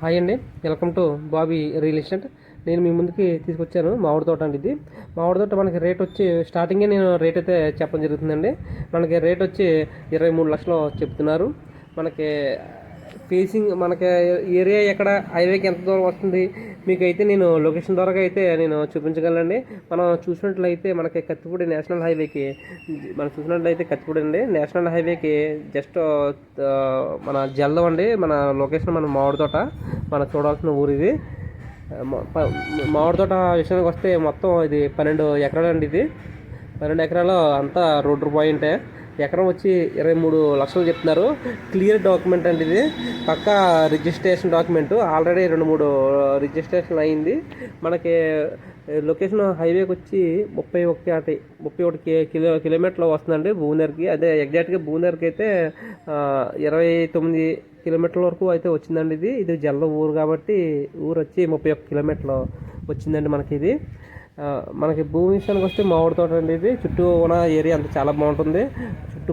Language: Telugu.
హాయ్ అండి. Welcome to Bobby real estate. నేను మీ ముందుకి తీసుకొచ్చాను మామిడి తోట అండి ఇది. మామిడి తోట మనకి రేట్ వచ్చి స్టార్టింగే నేను రేట్ అయితే చెప్పడం జరుగుతుందండి. మనకి రేట్ వచ్చి ఇరవై మూడు లక్షలు చెప్తున్నారు. మనకి ఫేసింగ్ మనకి ఏరియా ఎక్కడ హైవేకి ఎంత దూరం వస్తుంది? మీకు అయితే నేను లొకేషన్ ద్వారా అయితే నేను చూపించగలనండి. మనం చూసినట్లయితే మనకి కత్తిపూడి నేషనల్ హైవేకి మనం చూసినట్లయితే కత్తిపూడి అండి. నేషనల్ హైవేకి జస్ట్ మన జల్దం అండి. మన లొకేషన్ మన మామిడి తోట మనం చూడాల్సిన ఊరు ఇది. మామిడి తోట విషయానికి వస్తే మొత్తం ఇది పన్నెండు ఎకరాలు అండి ఇది. పన్నెండు ఎకరాలు అంతా రోడ్డు పాయింటే. ఎకరం వచ్చి ఇరవై మూడు లక్షలు చెప్తున్నారు. క్లియర్ డాక్యుమెంట్ అండి ఇది. పక్కా రిజిస్ట్రేషన్ డాక్యుమెంట్. ఆల్రెడీ రెండు మూడు రిజిస్ట్రేషన్ అయింది. మనకి లొకేషన్ హైవేకి వచ్చి ముప్పై ఒకటి ముప్పై ఒకటి కిలో కిలోమీటర్లు వస్తుందండి భూనర్కి అదే ఎగ్జాక్ట్గా భూనర్కి అయితే ఇరవై తొమ్మిది కిలోమీటర్ల వరకు అయితే వచ్చిందండి ఇది. ఇది జల్ల ఊరు కాబట్టి ఊరు వచ్చి ముప్పై ఒక్క కిలోమీటర్లు వచ్చిందండి మనకి ఇది. మనకి భూమి విషయానికి వస్తే మామిడి తోట అండి ఇది. చుట్టూ ఉన్న ఏరియా అంతా చాలా బాగుంటుంది. చుట్టూ